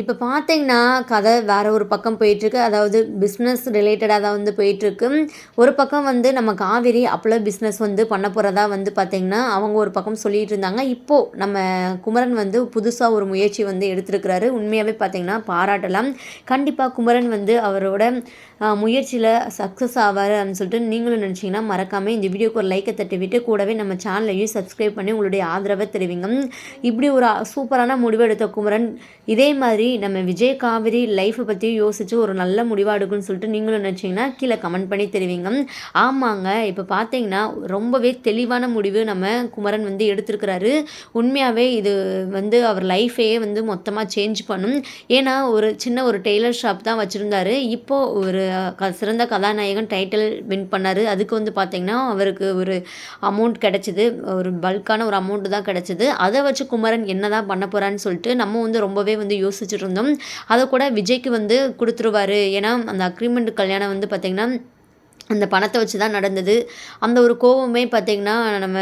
இப்போ பார்த்தீங்கன்னா கதை வேறு ஒரு பக்கம் போயிட்டுருக்கு. அதாவது பிஸ்னஸ் ரிலேட்டடாக தான் வந்து போயிட்டுருக்கு. ஒரு பக்கம் வந்து நம்ம காவேரி அப்பளோ பிஸ்னஸ் வந்து பண்ண போகிறதா வந்து பார்த்திங்கன்னா அவங்க ஒரு பக்கம் சொல்லிகிட்டு இருந்தாங்க. இப்போது நம்ம குமரன் வந்து புதுசாக ஒரு முயற்சி வந்து எடுத்திருக்கிறாரு. உண்மையாகவே பார்த்திங்கன்னா பாராட்டலாம். கண்டிப்பாக குமரன் வந்து அவரோட முயற்சியில் சக்ஸஸ் ஆவார் அப்படின்னு சொல்லிட்டு நீங்களும் நினச்சிங்கன்னா மறக்காமல் இந்த வீடியோக்கு ஒரு லைக்கை தட்டி விட்டு கூடவே நம்ம சேனலையும் சப்ஸ்கிரைப் பண்ணி உங்களுடைய ஆதரவை தெரிவிங்க. இப்படி ஒரு சூப்பரான முடிவு எடுத்த குமரன் இதே மாதிரி நம்ம விஜய் காவிரி லைஃப்பை பற்றி யோசித்து ஒரு நல்ல முடிவாக எடுக்குன்னு சொல்லிட்டு நீங்களும் நினச்சிங்கன்னா கீழே கமெண்ட் பண்ணி தெரிவிங்க. ஆமாங்க இப்போ பார்த்தீங்கன்னா ரொம்பவே தெளிவான முடிவு நம்ம குமரன் வந்து எடுத்திருக்கிறாரு. உண்மையாகவே இது வந்து அவர் லைஃபையே வந்து மொத்தமாக சேஞ்ச் பண்ணும். ஏன்னா ஒரு சின்ன ஒரு டெய்லர் ஷாப் தான் வச்சுருந்தாரு. இப்போது ஒரு க சிறந்த கதாநாயகன் டைட்டில் வின் பண்ணார். அதுக்கு வந்து பார்த்திங்கன்னா அவருக்கு ஒரு அமௌண்ட் கிடச்சிது. ஒரு பல்கான ஒரு அமௌண்ட்டு தான் கிடச்சிது. அதை வச்சு குமரன் என்ன தான் பண்ண போகிறான்னு சொல்லிட்டு நம்ம வந்து ரொம்பவே வந்து யோசிச்சு இருந்தோம் அதை கூட விஜய்க்கு வந்து கொடுத்துருவாரு. ஏன்னா அந்த அக்ரிமெண்ட் கல்யாணம் வந்து பார்த்திங்கன்னா அந்த பணத்தை வச்சு தான் நடந்தது. அந்த ஒரு கோபமே பார்த்திங்கன்னா நம்ம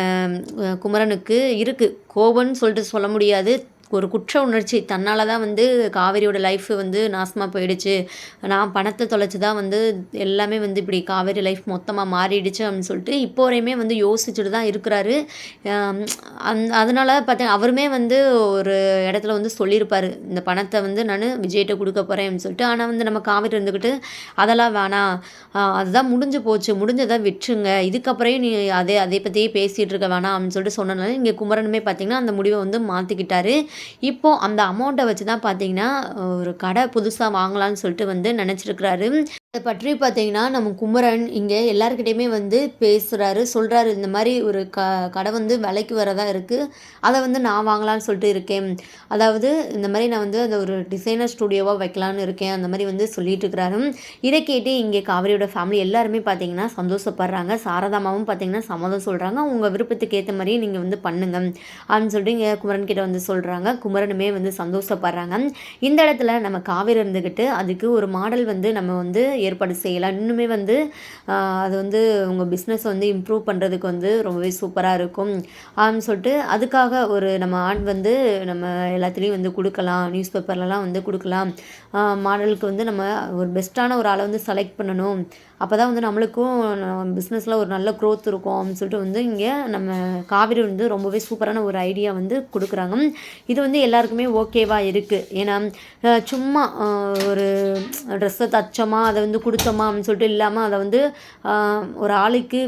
குமரனுக்கு இருக்குது கோபம்னு சொல்லிட்டு சொல்ல முடியாது. ஒரு குற்ற உணர்ச்சி. தன்னால் தான் வந்து காவேரியோட லைஃப் வந்து நாசமாக போயிடுச்சு. நான் பணத்தை தொலைச்சி தான் வந்து எல்லாமே வந்து இப்படி காவேரி லைஃப் மொத்தமாக மாறிடுச்சு அப்படின்னு சொல்லிட்டு இப்போ வரையுமே வந்து யோசிச்சுட்டு தான் இருக்கிறாரு அந் அதனால் பார்த்தேன் அவருமே வந்து ஒரு இடத்துல வந்து சொல்லியிருப்பார் இந்த பணத்தை வந்து நான் விஜய்கிட்ட கொடுக்க போகிறேன் அப்படின்னு சொல்லிட்டு. ஆனால் வந்து நம்ம காவேரி இருந்துக்கிட்டு அதெல்லாம் வேணாம். அதுதான் முடிஞ்சு போச்சு. முடிஞ்சதை விட்டுருங்க. இதுக்கப்புறம் நீ அதே அதை பற்றியே பேசிகிட்டு இருக்க வேணாம். அப்படின்னு சொல்லிட்டு சொன்னதுனால இங்கே குமரனுமே பார்த்திங்கன்னா அந்த முடிவை வந்து மாற்றிக்கிட்டாரு இப்போது அந்த அமௌண்ட்டை வச்சு தான் பார்த்தீங்கன்னா ஒரு கடை புதுசாக வாங்கலாம்னு சொல்லிட்டு வந்து நினச்சிருக்கிறாரு. இதை பற்றி பார்த்தீங்கன்னா நம்ம குமரன் இங்கே எல்லாருக்கிட்டையுமே வந்து பேசுகிறாரு சொல்கிறாரு இந்த மாதிரி ஒரு க கடை வந்து விலைக்கு வரதா இருக்குது அதை வந்து நான் வாங்கலான்னு சொல்லிட்டு இருக்கேன். அதாவது இந்த மாதிரி நான் வந்து அந்த ஒரு டிசைனர் ஸ்டூடியோவாக வைக்கலான்னு இருக்கேன். அந்த மாதிரி வந்து சொல்லிட்டு இருக்கிறாரு இதை கேட்டு இங்கே காவிரியோட ஃபேமிலி எல்லாருமே பார்த்தீங்கன்னா சந்தோஷப்படுறாங்க. சாரதாமாவும் பார்த்தீங்கன்னா சம்மதம் சொல்கிறாங்க உங்கள் விருப்பத்துக்கு ஏற்ற மாதிரியே நீங்கள் வந்து பண்ணுங்க அப்படின்னு சொல்லிட்டு இங்கே குமரன் கிட்ட வந்து சொல்கிறாங்க குமரனுமே வந்து சந்தோஷப்படுறாங்க. இந்த இடத்துல நம்ம காவிரி இருந்துக்கிட்டு அதுக்கு ஒரு மாடல் வந்து நம்ம வந்து ஏற்பாடு செய்யலாம். இன்னுமே வந்து அது வந்து உங்கள் பிஸ்னஸ் வந்து இம்ப்ரூவ் பண்ணுறதுக்கு வந்து ரொம்பவே சூப்பராக இருக்கும். அப்படின்னு சொல்லிட்டு அதுக்காக ஒரு நம்ம ஆட் வந்து நம்ம எல்லாத்துலேயும் வந்து கொடுக்கலாம். நியூஸ் பேப்பர்லலாம் வந்து கொடுக்கலாம். மாடலுக்கு வந்து நம்ம ஒரு பெஸ்ட்டான ஒரு ஆளை வந்து செலக்ட் பண்ணணும். அப்போ தான் வந்து நம்மளுக்கும் பிஸ்னஸில் ஒரு நல்ல க்ரோத் இருக்கும் அப்படின்னு சொல்லிட்டு வந்து இங்கே நம்ம காவிரி வந்து ரொம்பவே சூப்பரான ஒரு ஐடியா வந்து கொடுக்குறாங்க. இது வந்து எல்லாருக்குமே ஓகேவாக இருக்குது ஏன்னா சும்மா ஒரு ட்ரெஸ்ஸை தச்சோமா அதை வந்து கொடுத்தோமா அப்படின்னு சொல்லிட்டு இல்லாமல் அதை வந்து ஒரு ஆளுக்கு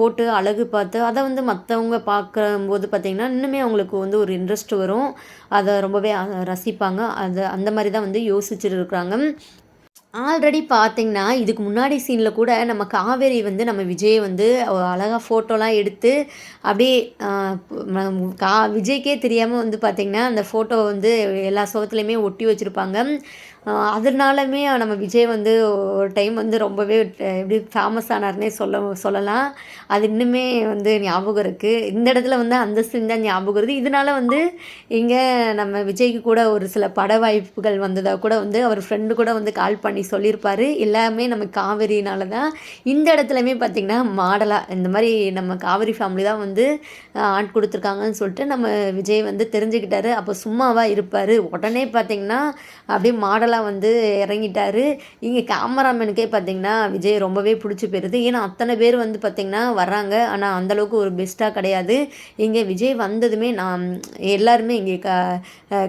போட்டு அழகு பார்த்து அதை வந்து மற்றவங்க பார்க்கும்போது பார்த்திங்கன்னா இன்னுமே அவங்களுக்கு வந்து ஒரு இன்ட்ரெஸ்ட் வரும். அதை ரொம்பவே ரசிப்பாங்க. அதை அந்த மாதிரி தான் வந்து யோசிச்சுட்டு இருக்கிறாங்க. ஆல்ரெடி பார்த்தீங்கன்னா இதுக்கு முன்னாடி சீனில் கூட நம்ம காவேரி வந்து நம்ம விஜயை வந்து அழகாக ஃபோட்டோலாம் எடுத்து அப்படியே கா விஜய்க்கே தெரியாமல் வந்து பார்த்திங்கன்னா அந்த ஃபோட்டோ வந்து எல்லா சோகத்துலேயுமே ஒட்டி வச்சுருப்பாங்க. அதனாலுமே நம்ம விஜய் வந்து ஒரு டைம் வந்து ரொம்பவே எப்படி ஃபேமஸ் ஆனார்னே சொல்ல சொல்லலாம். அது இன்னுமே வந்து ஞாபகம் இருக்குது இந்த இடத்துல வந்து அந்தஸ்து தான் ஞாபகம் இருக்குது இதனால் வந்து இங்கே நம்ம விஜய்க்கு கூட ஒரு சில பட வாய்ப்புகள் வந்ததாக கூட வந்து அவர் ஃப்ரெண்டு கூட வந்து கால் பண்ணி சொல்லியிருப்பார். எல்லாமே நம்ம காவேரினால தான். இந்த இடத்துலையுமே பார்த்திங்கன்னா மாடலாக இந்த மாதிரி நம்ம காவேரி ஃபேமிலி தான் வந்து ஆட் கொடுத்துருக்காங்கன்னு சொல்லிட்டு நம்ம விஜய் வந்து தெரிஞ்சுக்கிட்டாரு. அப்போ சும்மாவாக இருப்பார். உடனே பார்த்திங்கன்னா அப்படியே மாடலாக டோட்டலாக வந்து இறங்கிட்டார். இங்கே கேமராமேனுக்கே பார்த்திங்கன்னா விஜய் ரொம்பவே பிடிச்சி போயிருது. ஏன்னா அத்தனை பேர் வந்து பார்த்திங்கன்னா வர்றாங்க. ஆனால் அந்தளவுக்கு ஒரு பெஸ்ட்டாக கிடையாது. இங்கே விஜய் வந்ததுமே நான் எல்லாருமே இங்கே க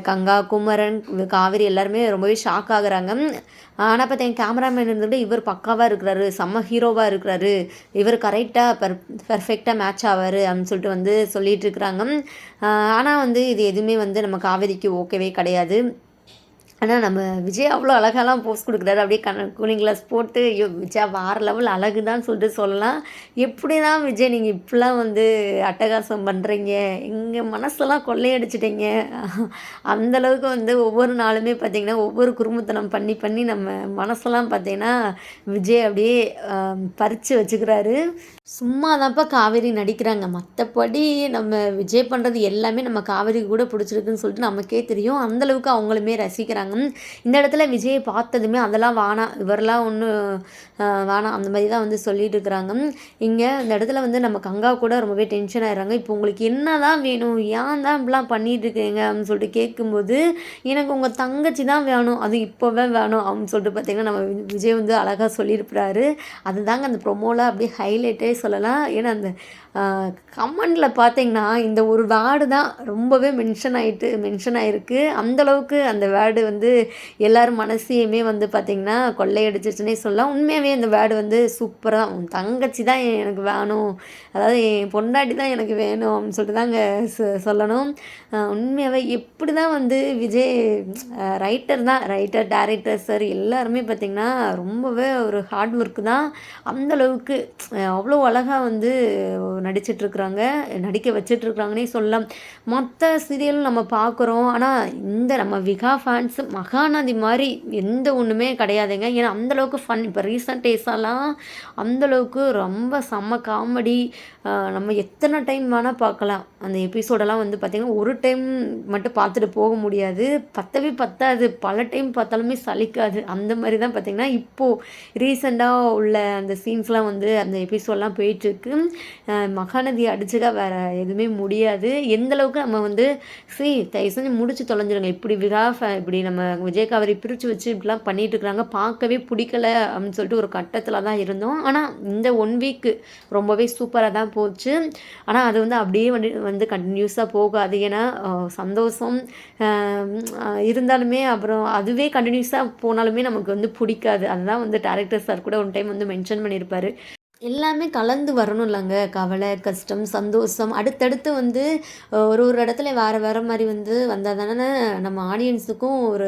கங்கா குமரன் காவேரி எல்லாருமே ரொம்பவே ஷாக் ஆகுறாங்க. ஆனால் பார்த்தீங்க கேமராமேன் இருந்துட்டு இவர் பக்காவாக இருக்கிறாரு. செம்ம ஹீரோவாக இருக்கிறாரு. இவர் கரெக்டாக பர் பர்ஃபெக்டாக மேட்ச் ஆவார் அப்படின்னு சொல்லிட்டு வந்து சொல்லிகிட்டு இருக்கிறாங்க. ஆனால் வந்து இது எதுவுமே வந்து நம்ம காவேரிக்கு ஓகேவே கிடையாது. ஆனால் நம்ம விஜய் அவ்வளோ அழகாலாம் போஸ்ட் கொடுக்குறாரு. அப்படியே கண கூலிங் கிளாஸ் போட்டு ஐயோ விஜய் வார லெவல் அழகு தான் சொல்லிட்டு சொல்லலாம். எப்படி தான் விஜய் நீங்கள் இப்படிலாம் வந்து அட்டகாசம் பண்ணுறீங்க எங்கள் மனசெல்லாம் கொள்ளையடிச்சிட்டிங்க. அந்தளவுக்கு வந்து ஒவ்வொரு நாளுமே பார்த்திங்கன்னா ஒவ்வொரு குறும்புத்தனம் பண்ணி பண்ணி நம்ம மனசெல்லாம் பார்த்திங்கன்னா விஜய் அப்படியே பறித்து வச்சுக்கிறாரு. சும்மா தான்ப்பா காவேரி நடிக்கிறாங்க. மற்றபடி நம்ம விஜய் பண்ணுறது எல்லாமே நம்ம காவேரி கூட பிடிச்சிருக்குன்னு சொல்லிட்டு நமக்கே தெரியும். அந்தளவுக்கு அவங்களுமே ரசிக்கிறாங்க. இருக்காங்க இந்த இடத்துல விஜயை பார்த்ததுமே அதெல்லாம் வானா இவரெல்லாம் ஒன்றும் வானா அந்த மாதிரி தான் வந்து சொல்லிட்டு இருக்கிறாங்க. இங்கே இந்த இடத்துல வந்து நம்ம கங்கா கூட ரொம்பவே டென்ஷன் ஆயிடுறாங்க. இப்போ உங்களுக்கு என்ன தான் வேணும் ஏன் தான் இப்படிலாம் பண்ணிட்டு இருக்கீங்க அப்படின்னு சொல்லிட்டு கேட்கும்போது எனக்கு உங்கள் தங்கச்சி தான் வேணும் அது இப்போவே வேணும் அப்படின்னு சொல்லிட்டு பார்த்தீங்கன்னா நம்ம விஜய் வந்து அழகாக சொல்லியிருப்பாரு அதுதாங்க அந்த ப்ரொமோவில் அப்படியே ஹைலைட்டே சொல்லலாம். ஏன்னா அந்த கமெண்டில் பார்த்தீங்கன்னா இந்த ஒரு வேர்டு தான் ரொம்பவே மென்ஷன் ஆகிட்டு மென்ஷன் ஆகிருக்கு அந்தளவுக்கு அந்த வேர்டு வந்து வந்து எல்லார் மனசையுமே வந்து பார்த்திங்கன்னா கொள்ளையடிச்சிச்சுன்னே சொல்லலாம். உண்மையாகவே இந்த வேர்டு வந்து சூப்பராக உன் தங்கச்சி தான் எனக்கு வேணும். அதாவது என் பொண்டாட்டி தான் எனக்கு வேணும் அப்படின்னு சொல்லிட்டு தாங்க சொல்லணும். உண்மையாகவே எப்படி தான் வந்து விஜய் ரைட்டர் தான் ரைட்டர் டேரக்டர் சார் எல்லாருமே பார்த்திங்கன்னா ரொம்பவே ஒரு ஹார்ட் ஒர்க்கு தான். அந்தளவுக்கு அவ்வளோ அழகாக வந்து நடிச்சிட்ருக்குறாங்க நடிக்க வச்சிட்ருக்குறாங்கன்னே சொல்லலாம். மற்ற சீரியல் நம்ம பார்க்குறோம் ஆனால் இந்த நம்ம விகா ஃபேன்ஸ் மகாநதி மாதிரி எந்த ஒன்றுமே கிடையாதுங்க. ஏன்னா அந்தளவுக்கு ஃபன் இப்போ ரீசன்ட் டேஸெல்லாம் அந்தளவுக்கு ரொம்ப செம்ம காமெடி நம்ம எத்தனை டைம் வேணால் பார்க்கலாம். அந்த எபிசோடெல்லாம் வந்து பார்த்திங்கன்னா ஒரு டைம் மட்டும் பார்த்துட்டு போக முடியாது. பத்தவே பத்தாது. பல டைம் பார்த்தாலுமே சலிக்காது. அந்த மாதிரி தான் பார்த்திங்கன்னா இப்போது ரீசெண்டாக உள்ள அந்த சீன்ஸ்லாம் வந்து அந்த எபிசோட்லாம் போயிட்டுருக்கு. மகாநதி அடிச்சுக்கா வேறு எதுவுமே முடியாது. எந்தளவுக்கு நம்ம வந்து சரி தயவு செஞ்சு முடிச்சு தொலைஞ்சிருங்க. இப்படி விராஃப இப்படி நம்ம விஜயகாவரி பிரித்து வச்சு இப்படிலாம் பண்ணிகிட்டு இருக்கிறாங்க பார்க்கவே பிடிக்கல அப்படின்னு சொல்லிட்டு ஒரு கட்டத்தில் தான் இருந்தோம். ஆனால் இந்த ஒன் வீக்கு ரொம்பவே சூப்பராக தான் போச்சு. ஆனால் அது வந்து அப்படியே வந்து வந்து கண்டினியூஸாக போகாது. ஏன்னா சந்தோஷம் இருந்தாலுமே அப்புறம் அதுவே கண்டினியூஸாக போனாலுமே நமக்கு வந்து பிடிக்காது. அதுதான் வந்து டேரக்டர் சார் கூட ஒன் டைம் வந்து மென்ஷன் பண்ணியிருப்பார் எல்லாமே கலந்து வரணும் இல்லைங்க கவலை கஷ்டம் சந்தோஷம். அடுத்தடுத்து வந்து ஒரு ஒரு இடத்துல வேறு வேறு மாதிரி வந்து வந்தால் தானே நம்ம ஆடியன்ஸுக்கும் ஒரு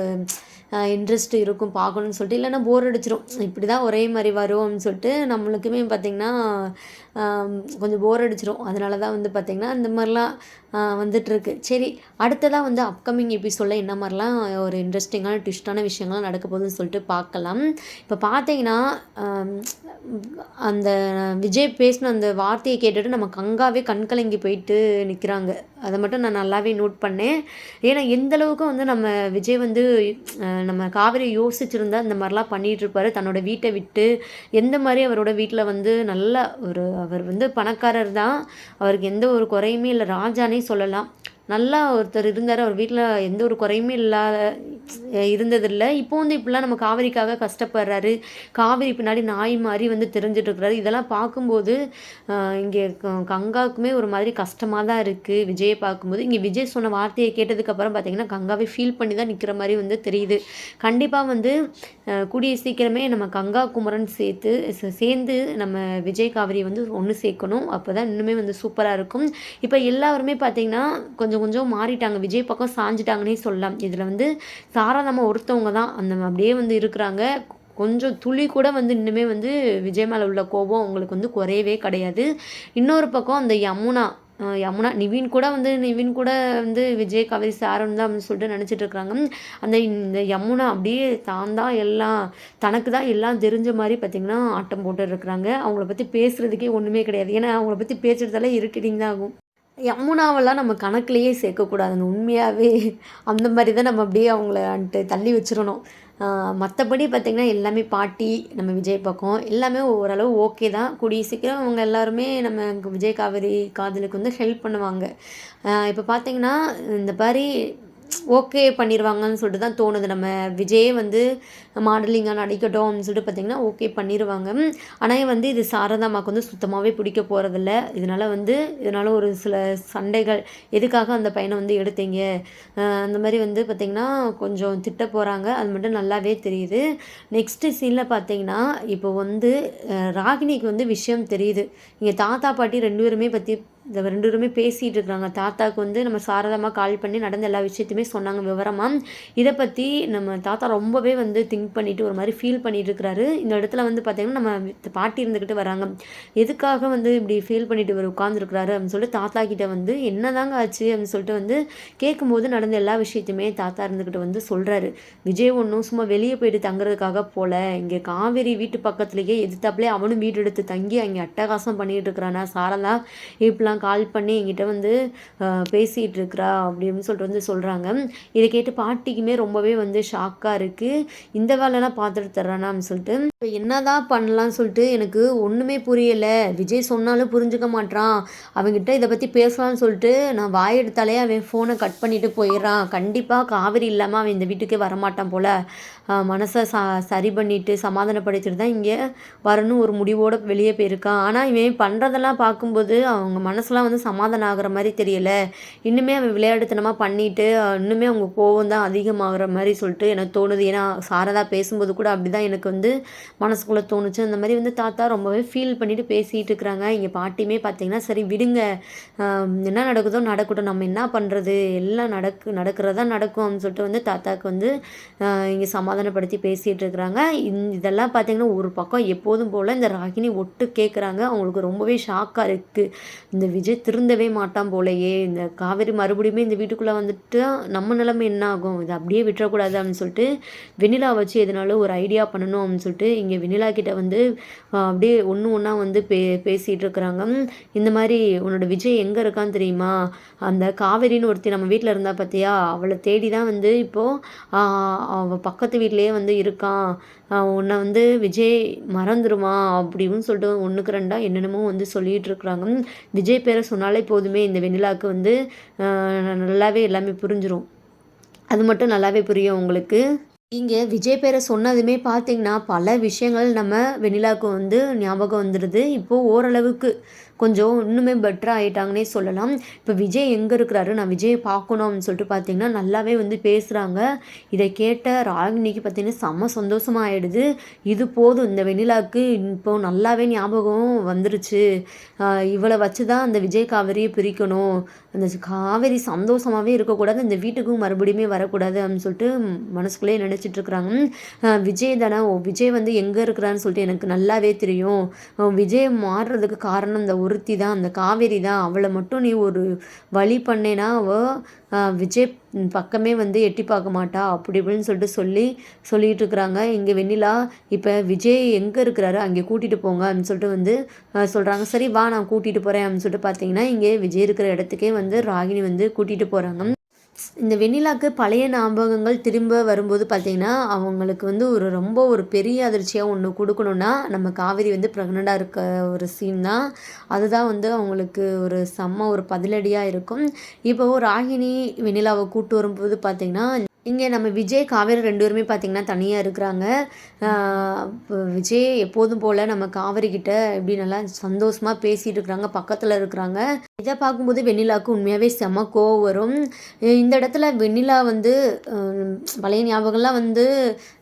இன்ட்ரெஸ்ட் இருக்கும் பார்க்கணுன்னு சொல்லிட்டு. இல்லைன்னா போர் அடிச்சிடும் இப்படி தான் ஒரே மாதிரி வரும்னு சொல்லிட்டு நம்மளுக்குமே பார்த்திங்கன்னா கொஞ்சம் போர் அடிச்சிடும் அதனால தான் வந்து பார்த்திங்கன்னா இந்த மாதிரிலாம் வந்துட்டுருக்கு. சரி அடுத்ததாக வந்து அப்கமிங் எபிசோடில் என்ன மாதிரிலாம் ஒரு இன்ட்ரெஸ்டிங்கான ட்விஸ்டான விஷயங்கள்லாம் நடக்க போகுதுன்னு சொல்லிட்டு பார்க்கலாம் இப்போ பார்த்தீங்கன்னா அந்த விஜய் பேசின அந்த வார்த்தையை கேட்டுட்டு நம்ம கங்காவே கண்கலங்கி போயிட்டு நிற்கிறாங்க அதை மட்டும் நான் நல்லாவே நோட் பண்ணேன். ஏன்னா எந்தளவுக்கும் வந்து நம்ம விஜய் வந்து நம்ம காவிரி யோசிச்சிருந்தா இந்த மாதிரிலாம் பண்ணிகிட்ருப்பாரு தன்னோட வீட்டை விட்டு எந்த மாதிரி அவரோட வீட்டில் வந்து நல்ல ஒரு அவர் வந்து பணக்காரர் தான். அவருக்கு எந்த ஒரு குறையுமே இல்லை. ராஜானே சொல்லலாம். நல்லா ஒருத்தர் இருந்தார். அவர் வீட்டில் எந்த ஒரு குறையுமே இல்லாத இருந்ததில்லை. இப்போ வந்து இப்படிலாம் நம்ம காவிரிக்காக கஷ்டப்படுறாரு. காவிரி பின்னாடி நாய் மாதிரி வந்து தெரிஞ்சிட்ருக்கிறாரு. இதெல்லாம் பார்க்கும்போது இங்கே கங்காவுக்குமே ஒரு மாதிரி கஷ்டமாக தான் இருக்குது விஜயை பார்க்கும்போது இங்கே விஜய் சொன்ன வார்த்தையை கேட்டதுக்கப்புறம் பார்த்திங்கன்னா கங்காவே ஃபீல் பண்ணி தான் நிற்கிற மாதிரி வந்து தெரியுது. கண்டிப்பாக வந்து கூடிய சீக்கிரமே நம்ம கங்கா குமரன் சேர்த்து சேர்ந்து நம்ம விஜய் காவிரி வந்து ஒன்று சேர்க்கணும். அப்போ தான் இன்னுமே வந்து சூப்பராக இருக்கும். இப்போ எல்லாருமே பார்த்திங்கன்னா கொஞ்சம் கொஞ்சம் கொஞ்சம் மாறிட்டாங்க. விஜய் பக்கம் சாஞ்சிட்டாங்கன்னே சொல்லலாம். இதில் வந்து சாராதாம ஒருத்தவங்க தான். அந்த அப்படியே வந்து இருக்கிறாங்க. கொஞ்சம் துளி கூட வந்து இன்னுமே வந்து விஜய் மேலே உள்ள கோபம் அவங்களுக்கு வந்து குறையவே கிடையாது. இன்னொரு பக்கம் அந்த யமுனா யமுனா நிவின் கூட வந்து நிவின் கூட வந்து விஜய் கவிதை சாரன் தான் அப்படின்னு சொல்லிட்டு நினச்சிட்டு இருக்கிறாங்க அந்த இந்த யமுனா அப்படியே தான் தான் எல்லாம் தனக்கு தான் எல்லாம் தெரிஞ்ச மாதிரி பார்த்திங்கன்னா ஆட்டம் போட்டு இருக்கிறாங்க. அவங்கள பற்றி பேசுகிறதுக்கே ஒன்றுமே கிடையாது. ஏன்னா அவங்கள பற்றி பேசுகிறதால இரிட்டேட்டிங் தான் ஆகும். யமுனாவெல்லாம் நம்ம கணக்குலேயே சேர்க்கக்கூடாதுன்னு உண்மையாகவே அந்த மாதிரி தான் நம்ம அப்படியே அவங்கள வந்துட்டு தள்ளி வச்சிடணும். மற்றபடி பார்த்திங்கன்னா எல்லாமே பாட்டி நம்ம விஜய் பக்கம் எல்லாமே ஓரளவு ஓகே தான். கூடிய சீக்கிரம் அவங்க எல்லாருமே நம்ம விஜய் காவேரி காதலுக்கு வந்து ஹெல்ப் பண்ணுவாங்க. இப்போ பார்த்திங்கன்னா இந்த மாதிரி ஓகே பண்ணிடுவாங்கன்னு சொல்லிட்டு தான் தோணுது. நம்ம விஜயே வந்து மாடலிங்காக நடிக்கட்டும் அப்படின்னு சொல்லிட்டு பார்த்திங்கன்னா ஓகே பண்ணிடுவாங்க ஆனால் வந்து இது சாரதாமாவுக்கு வந்து சுத்தமாகவே பிடிக்க போகிறதில்ல இதனால் வந்து இதனால் ஒரு சில சண்டைகள் எதுக்காக அந்த பையனை வந்து எடுத்தீங்க? அந்த மாதிரி வந்து பார்த்திங்கன்னா கொஞ்சம் திட்ட போகிறாங்க அது மட்டும் நல்லாவே தெரியுது. நெக்ஸ்ட்டு சீனில் பார்த்திங்கன்னா இப்போ வந்து ராகினிக்கு வந்து விஷயம் தெரியுது. இங்கே தாத்தா பாட்டி ரெண்டு பேருமே பற்றி இந்த ரெண்டு பேருமே பேசிகிட்டு இருக்கிறாங்க தாத்தாவுக்கு வந்து நம்ம சாரதமாக கால் பண்ணி நடந்த எல்லா விஷயத்தையுமே சொன்னாங்க விவரமாக இதை பற்றி நம்ம தாத்தா ரொம்பவே வந்து திங்க் பண்ணிவிட்டு ஒரு மாதிரி ஃபீல் பண்ணிட்டு இருக்கிறாரு இந்த இடத்துல வந்து பார்த்திங்கன்னா நம்ம பாட்டி இருந்துக்கிட்டு வராங்க. எதுக்காக வந்து இப்படி ஃபீல் பண்ணிட்டு இவர் உட்காந்துருக்கிறாரு அப்படின்னு சொல்லிட்டு தாத்தா கிட்ட வந்து என்னதாங்க ஆச்சு அப்படின்னு சொல்லிட்டு வந்து கேட்கும்போது நடந்த எல்லா விஷயத்தையுமே தாத்தா இருந்துக்கிட்டு வந்து சொல்கிறாரு விஜய் ஒன்றும் சும்மா வெளியே போயிட்டு தங்குறதுக்காக போல. இங்கே காவேரி வீட்டு பக்கத்துலேயே எதிர்த்தாப்புலேயே அவனும் வீடு எடுத்து தங்கி அங்கே அட்டகாசம் பண்ணிகிட்டு இருக்கிறானா சாரதா? இப்படிலாம் தான் கால் பண்ணி என்கிட்ட வந்து பேசிகிட்டு இருக்கிறா அப்படின்னு சொல்லிட்டு வந்து சொல்கிறாங்க இதை கேட்டு பாட்டிக்குமே ரொம்பவே வந்து ஷாக்காக இருக்குது இந்த வேலைலாம் பார்த்துட்டு தர்றானான்னு சொல்லிட்டு. இப்போ என்னதான் பண்ணலாம்னு சொல்லிட்டு எனக்கு ஒன்றுமே புரியலை. விஜய் சொன்னாலும் புரிஞ்சுக்க மாட்றான். அவன்கிட்ட இதை பற்றி பேசலாம்னு சொல்லிட்டு நான் வாயெடுத்தாலே அவன் ஃபோனை கட் பண்ணிட்டு போயிடுறான். கண்டிப்பாக காவிரி இல்லாமல் அவன் இந்த வீட்டுக்கே வரமாட்டான் போல். மனசை ச சரி பண்ணிவிட்டு சமாதானப்படுத்திட்டு தான் இங்கே வரணும் ஒரு முடிவோடு வெளியே போயிருக்கான். ஆனால் இவன் பண்ணுறதெல்லாம் பார்க்கும்போது அவங்க மனசு மனசுலாம் வந்து சமாதானம் ஆகுற மாதிரி தெரியல. இன்னுமே அவன் விளையாடுத்தனமாக பண்ணிட்டு இன்னுமே அவங்க கோவம் தான் அதிகமாகிற மாதிரி சொல்லிட்டு எனக்கு தோணுது. ஏன்னா சாரதா பேசும்போது கூட அப்படி தான் எனக்கு வந்து மனசுக்குள்ளே தோணுச்சு. அந்த மாதிரி வந்து தாத்தா ரொம்பவே ஃபீல் பண்ணிட்டு பேசிகிட்டு இருக்கிறாங்க. இங்கே பாட்டியுமே பார்த்தீங்கன்னா சரி விடுங்க. என்ன நடக்குதோ நடக்கட்டும். நம்ம என்ன பண்ணுறது எல்லாம் நடக்கு நடக்கிறதா நடக்கும். அப்படின்னு சொல்லிட்டு வந்து தாத்தாவுக்கு வந்து இங்கே சமாதானப்படுத்தி பேசிகிட்டு இருக்கிறாங்க. இதெல்லாம் பார்த்திங்கன்னா ஒரு பக்கம் எப்போதும் போல் இந்த ராகினி ஒட்டு கேட்குறாங்க அவங்களுக்கு ரொம்பவே ஷாக்காக இருக்குது இந்த விஜய் திருந்தவே மாட்டான் போலையே. இந்த காவேரி மறுபடியுமே இந்த வீட்டுக்குள்ளே வந்துட்டு நம்ம நிலைமை என்ன ஆகும்? இதை அப்படியே விட்டுறக்கூடாது அப்படின்னு சொல்லிட்டு வெண்ணிலா வச்சு எதனாலும் ஒரு ஐடியா பண்ணணும் அப்படின்னு சொல்லிட்டு இங்கே வெண்ணிலா கிட்ட வந்து அப்படியே ஒன்று ஒன்றா வந்து பே பேசிகிட்டு இருக்கிறாங்க. இந்த மாதிரி உன்னோட விஜய் எங்கே இருக்கான்னு தெரியுமா? அந்த காவேரின்னு ஒருத்தி நம்ம வீட்டில் இருந்தால் பார்த்தியா அவளை தேடி தான் வந்து இப்போது அவள் பக்கத்து வீட்லேயே வந்து இருக்கான். உன்னை வந்து விஜய் மறந்துடுமா அப்படின்னு சொல்லிட்டு ஒன்றுக்கு ரெண்டாக என்னென்னமோ வந்து சொல்லிகிட்டு இருக்கிறாங்க. விஜய் பேரை சொன்னாலே போதுமே இந்த வெண்ணிலாவுக்கு வந்து நல்லாவே எல்லாமே புரிஞ்சிடும் அது மட்டும் நல்லாவே புரியும் உங்களுக்கு. இங்கே விஜய் பேரை சொன்னதுமே பார்த்தீங்கன்னா பல விஷயங்கள் நம்ம வெண்ணிலாவுக்கு வந்து ஞாபகம் வந்துடுது இப்போது ஓரளவுக்கு கொஞ்சம் இன்னுமே பெட்டர் ஆகிட்டாங்கன்னே சொல்லலாம். இப்போ விஜய் எங்கே இருக்கிறாரு? நான் விஜயை பார்க்கணும் அப்படின்னு சொல்லிட்டு பார்த்தீங்கன்னா நல்லாவே வந்து பேசுகிறாங்க இதை கேட்ட ராகினிக்கு பார்த்தீங்கன்னா செம்ம சந்தோஷமாக ஆகிடுது இது போதும் இந்த வெண்ணிலாவுக்கு இப்போ நல்லாவே ஞாபகம் வந்துருச்சு. இவளை வச்சு தான் அந்த விஜய் காவேரியை பிரிக்கணும். அந்த காவேரி சந்தோஷமாகவே இருக்கக்கூடாது. இந்த வீட்டுக்கும் மறுபடியுமே வரக்கூடாது அப்படின்னு சொல்லிட்டு மனசுக்குள்ளேயே நினச்சிட்டு இருக்கிறாங்க. விஜய் தானே? ஓ விஜய் வந்து எங்கே இருக்கிறான்னு சொல்லிட்டு எனக்கு நல்லாவே தெரியும். விஜய் மாறுறதுக்கு காரணம் இந்த ஒருத்தி தான் அந்த காவேரி தான். அவளை மட்டும் நீ ஒரு வழி பண்ணேன்னா அவள் விஜய் பக்கமே வந்து எட்டி பார்க்க மாட்டா அப்படி இப்படின்னு சொல்லிட்டு சொல்லி சொல்லிகிட்டு இருக்கிறாங்க. இங்கே வெண்ணிலா இப்போ விஜய் எங்கே இருக்கிறாரு? அங்கே கூட்டிகிட்டு போங்க அப்படின்னு சொல்லிட்டு வந்து சொல்கிறாங்க சரி வா நான் கூட்டிகிட்டு போகிறேன் அப்படின்னு சொல்லிட்டு பார்த்தீங்கன்னா இங்கே விஜய் இருக்கிற இடத்துக்கே வந்து ராகினி வந்து கூட்டிகிட்டு போகிறாங்க இந்த வெண்ணிலாவுக்கு பழைய ஞாபகங்கள் திரும்ப வரும்போது பார்த்திங்கன்னா அவங்களுக்கு வந்து ஒரு ரொம்ப ஒரு பெரிய அதிர்ச்சியாக ஒன்று கொடுக்கணுன்னா நம்ம காவேரி வந்து ப்ரெக்னெண்ட்டாக இருக்க ஒரு சீன் தான். அதுதான் வந்து அவங்களுக்கு ஒரு செம்ம ஒரு பதிலடியாக இருக்கும். இப்போ ராகினி வெண்ணிலாவை கூட்டு வரும்போது பார்த்திங்கன்னா இங்கே நம்ம விஜய் காவேரி ரெண்டு பேருமே பார்த்திங்கன்னா தனியாக இருக்கிறாங்க. விஜய் எப்போதும் போல் நம்ம காவேரி கிட்ட இப்படி நல்லா சந்தோஷமாக பேசிகிட்டு இருக்கிறாங்க பக்கத்தில் இருக்கிறாங்க. இதை பார்க்கும்போது வெண்ணிலாவுக்கு உண்மையாகவே செம கோவம் வரும். இந்த இடத்துல வெண்ணிலா வந்து பழைய ஞாபகம்லாம் வந்து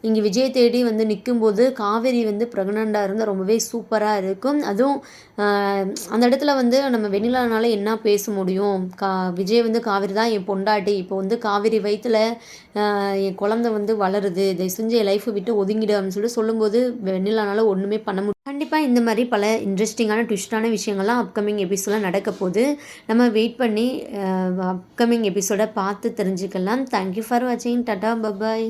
இங்கே விஜய் தேடி வந்து நிற்கும்போது காவேரி வந்து ப்ரெக்னெண்ட்டாக இருந்தால் ரொம்பவே சூப்பராக இருக்கும். அதுவும் அந்த இடத்துல வந்து நம்ம வெண்ணிலானால என்ன பேச முடியும்? கா விஜய் வந்து காவேரி தான் என் பொண்டாட்டி. இப்போ வந்து காவேரி வயிற்றில் என் குழந்த வந்து வளருது இதை செஞ்சு என் லைஃப்பை விட்டு ஒதுங்கிடு அப்படின்னு சொல்லிட்டு சொல்லும்போது வெண்ணிலானால ஒன்றுமே பண்ண முடியும் கண்டிப்பாக இந்த மாதிரி பல இன்ட்ரெஸ்டிங்கான ட்விஸ்டான விஷயங்கள்லாம் அப்கமிங் எபிசோடில் நடக்க போகுது. நம்ம வெயிட் பண்ணி அப்கமிங் எபிசோடை பார்த்து தெரிஞ்சுக்கலாம். தேங்க்யூ ஃபார் வாட்சிங் டட்டா பபாய்